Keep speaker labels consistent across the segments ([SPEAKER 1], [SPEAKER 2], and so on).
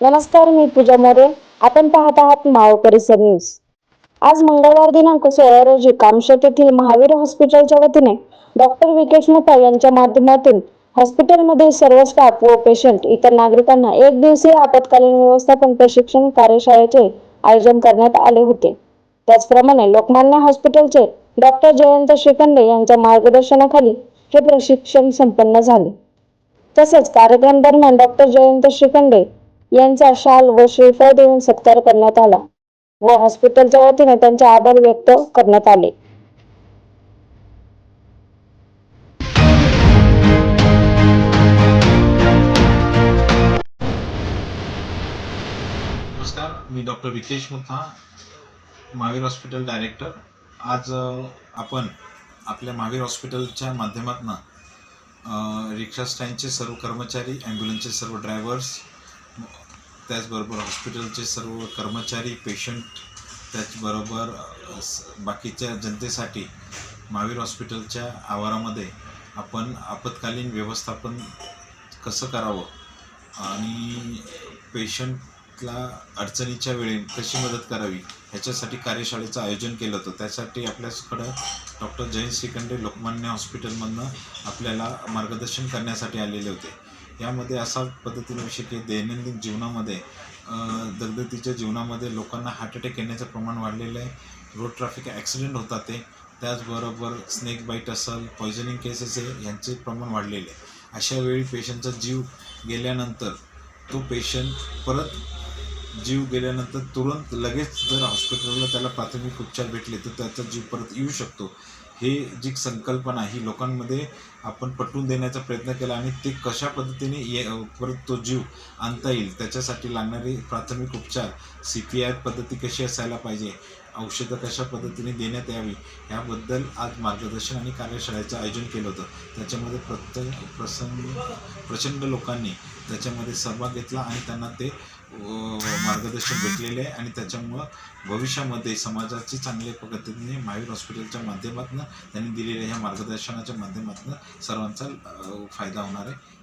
[SPEAKER 1] नमस्कार मी पूजा मोरे. आपण पाहत आहात मावळ न्यूज. आज मंगळवार दिनांक सोळा रोजी कामशेत येथील महावीर हॉस्पिटलच्या वतीने डॉक्टर विकेश मेहता यांच्या माध्यमातून हॉस्पिटलमध्ये सर्व स्टाफ व पेशंट इतर नागरिकांना एक दिवसीय आपत्कालीन व्यवस्थापन प्रशिक्षण कार्यशाळेचे आयोजन करण्यात आले होते. त्याचप्रमाणे लोकमान्य हॉस्पिटलचे डॉक्टर जयंत श्रीखंडे यांच्या मार्गदर्शनाखाली हे प्रशिक्षण संपन्न झाले. तसेच कार्यक्रम दरम्यान डॉक्टर जयंत श्रीखंडे यांचा शाल व श्रीफळ देऊन सत्कार करण्यात आला व हॉस्पिटलच्या वतीने त्यांचे आभार व्यक्त करण्यात आले.
[SPEAKER 2] नमस्कार मी doctor Vikesh Mutha Mahavir hospital director. आज आपण आपल्या महावीर हॉस्पिटलच्या माध्यमातून रिक्षा स्टँडचे सर्व कर्मचारी ॲम्ब्युलन्सचे सर्व ड्रायव्हर्स त्याचबरोबर हॉस्पिटलचे सर्व कर्मचारी पेशंट त्याचबरोबर स- बाकीच्या जनतेसाठी महावीर हॉस्पिटलच्या आवारामध्ये आपण आपत्कालीन व्यवस्थापन कसं करावं आणि पेशंटला अडचणीच्या वेळी कशी मदत करावी ह्याच्यासाठी कार्यशाळेचं आयोजन केलं होतं. त्यासाठी आपल्याकडं डॉक्टर जयंत श्रीखंडे लोकमान्य हॉस्पिटलमधनं आपल्याला मार्गदर्शन करण्यासाठी आलेले होते. यामध्ये असा पद्धतीने विषय की दैनंदिन जीवनामध्ये दगदगतीच्या जीवनामध्ये लोकांना हार्ट अटॅक येण्याचं प्रमाण वाढलेलं आहे. रोड ट्रॅफिक ॲक्सिडेंट होतात ते. त्याचबरोबर स्नेक बाईट असेल पॉयझनिंग केसेस आहे यांचे प्रमाण वाढलेले आहे. अशा वेळी पेशंटचा जीव गेल्यानंतर तो पेशंट परत जीव गेल्यानंतर तुरंत लगेच जर हॉस्पिटलला त्याला प्राथमिक उपचार भेटले तर त्याचा जीव परत येऊ शकतो. हे जी संकल्पना ही लोकांमध्ये आपण पटवून देण्याचा प्रयत्न केला आणि ते कशा पद्धतीने ये परत तो जीव आणता येईल त्याच्यासाठी लागणारे प्राथमिक उपचार सी पी आय पद्धती कशी असायला पाहिजे औषधं कशा पद्धतीने देण्यात यावी याबद्दल आज मार्गदर्शन आणि कार्यशाळेचं आयोजन केलं होतं. त्याच्यामध्ये प्रत्येक प्रसंग प्रचंड लोकांनी त्याच्यामध्ये सहभाग घेतला आणि त्यांना ते मार्गदर्शन भेटलेले आहे आणि त्याच्यामुळं भविष्यामध्ये समाजाची चांगल्या पद्धतीने महावीर हॉस्पिटलच्या माध्यमातून त्यांनी दिलेल्या ह्या मार्गदर्शनाच्या माध्यमातून सर्वांचा फायदा होणार आहे.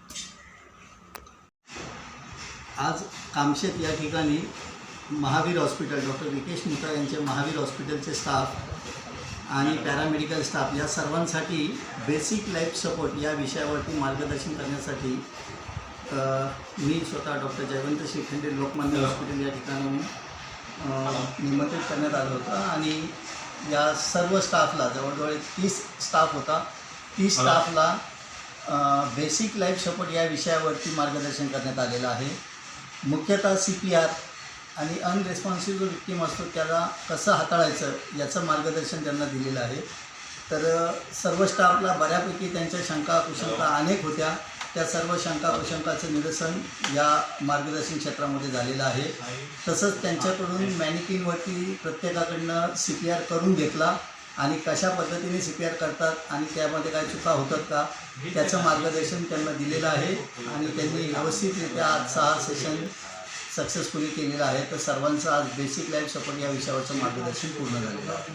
[SPEAKER 3] आज कामशेत या ठिकाणी महावीर हॉस्पिटल डॉक्टर विकेश मुथा यांचे महावीर हॉस्पिटलचे स्टाफ आणि पॅरामेडिकल स्टाफ या सर्वांसाठी बेसिक लाईफ सपोर्ट या विषयावरती मार्गदर्शन करण्यासाठी मी स्वतः डॉक्टर जयवंत श्रीखंडे लोकमान्य हॉस्पिटल या ठिकाणाहून निमंत्रित करण्यात आलं होतं आणि या सर्व स्टाफला जवळजवळ तीस स्टाफ होता तीस स्टाफला बेसिक लाईफ सपोर्ट या विषयावरती मार्गदर्शन करण्यात आलेलं आहे. मुख्यतः सी पी आर आणि अनरेस्पॉन्सिव्ह जो विक्टीम असतो त्याला कसं हाताळायचं याचं मार्गदर्शन त्यांना दिलेलं आहे. तर सर्व स्टाफला बऱ्यापैकी त्यांच्या शंका कुशंका अनेक होत्या. त्या सर्व शंका कुशंकाचं निरसन या मार्गदर्शन क्षेत्रामध्ये झालेलं आहे. तसंच त्यांच्याकडून मॅनिकिनवरती प्रत्येकाकडनं सी पी आर करून घेतला आणि कशा पद्धतीने सी पी आर करतात आणि त्यामध्ये काय चुका होतात का त्याचं मार्गदर्शन त्यांना दिलेलं आहे. आणि त्यांनी व्यवस्थितरित्या आजचा हा सेशन सक्सेसफुली केलेलं आहे तर सर्वांचं आज बेसिक लाईफ सपोर्ट या विषयावरचं मार्गदर्शन पूर्ण झालेलं आहे.